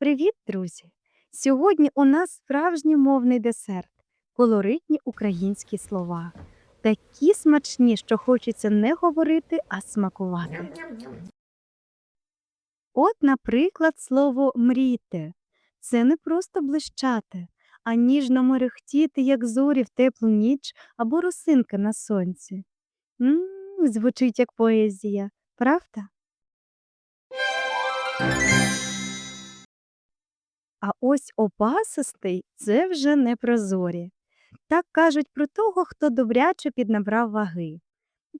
Привіт, друзі! Сьогодні у нас справжній мовний десерт, колоритні українські слова. Такі смачні, що хочеться не говорити, а смакувати. От, наприклад, слово мрійте. Це не просто блищати, а ніжно мерехтіти, як зорі в теплу ніч або росинки на сонці. м звучить як поезія, правда? А ось опасистий це вже не про зорі. Так кажуть про того, хто добряче піднабрав ваги.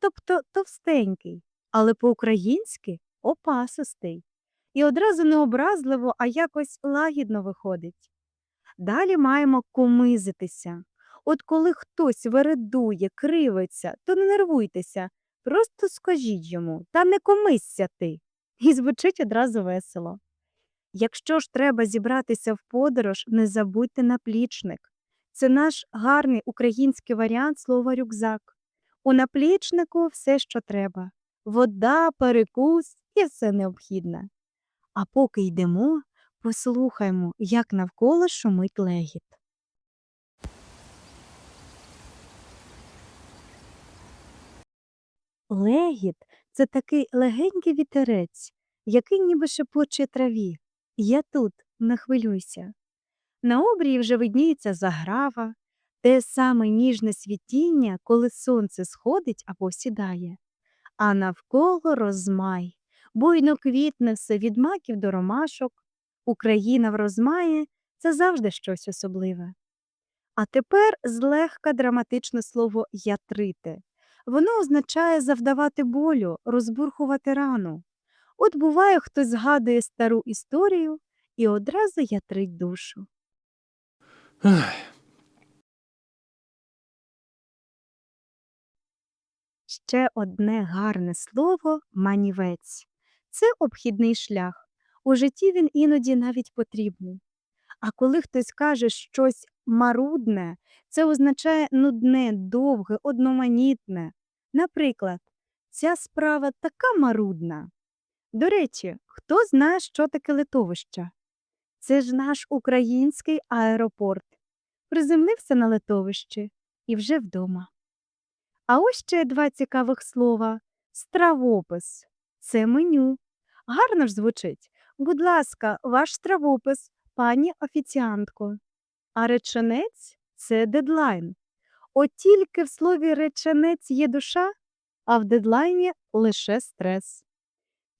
Тобто товстенький, але по-українськи опасистий. І одразу не образливо, а якось лагідно виходить. Далі маємо комизитися. От коли хтось вередує, кривиться, то не нервуйтеся, просто скажіть йому, та не комисся ти. І звучить одразу весело. Якщо ж треба зібратися в подорож, не забудьте наплічник. Це наш гарний український варіант слова рюкзак. У наплічнику все, що треба вода, перекус і все необхідне. А поки йдемо, послухаймо, як навколо шумить легіт. Легіт це такий легенький вітерець, який ніби шепоче траві. Я тут, не хвилюйся. На обрії вже видніється заграва, те саме ніжне світіння, коли сонце сходить або сідає, а навколо розмай, буйно квітне все від маків до ромашок. Україна в розмаї це завжди щось особливе. А тепер злегка драматичне слово ятрити. Воно означає завдавати болю, розбурхувати рану. От буває, хтось згадує стару історію і одразу ятрить душу. Ще одне гарне слово манівець. Це обхідний шлях. У житті він іноді навіть потрібний. А коли хтось каже щось марудне, це означає нудне, довге, одноманітне. Наприклад, ця справа така марудна. До речі, хто знає, що таке литовище? Це ж наш український аеропорт. Приземлився на литовищі і вже вдома. А ось ще два цікавих слова. Стравопис це меню. Гарно ж звучить. Будь ласка, ваш стравопис, пані офіціантко. А реченець це дедлайн. От тільки в слові реченець є душа, а в дедлайні лише стрес.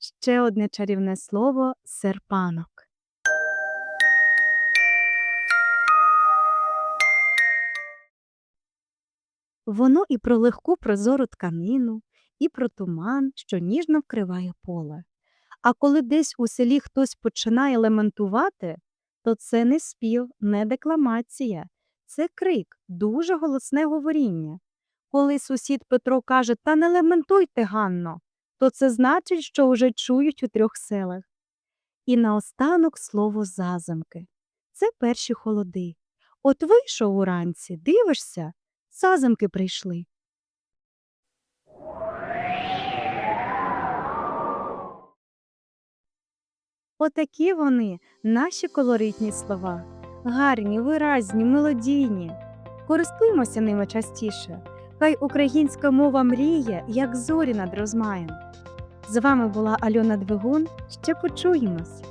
Ще одне чарівне слово серпанок. Воно і про легку прозору тканину, і про туман, що ніжно вкриває поле. А коли десь у селі хтось починає лементувати, то це не спів, не декламація, це крик, дуже голосне говоріння. Коли сусід Петро каже Та не лементуйте, Ганно, то це значить, що уже чують у трьох селах. І наостанок слово зазимки. Це перші холоди. От вийшов уранці, дивишся, зазимки прийшли. Отакі вони, наші колоритні слова. Гарні, виразні, мелодійні. Користуємося ними частіше. Хай українська мова мріє, як зорі над розмаєм. З вами була Альона Двигун. Ще почуємось.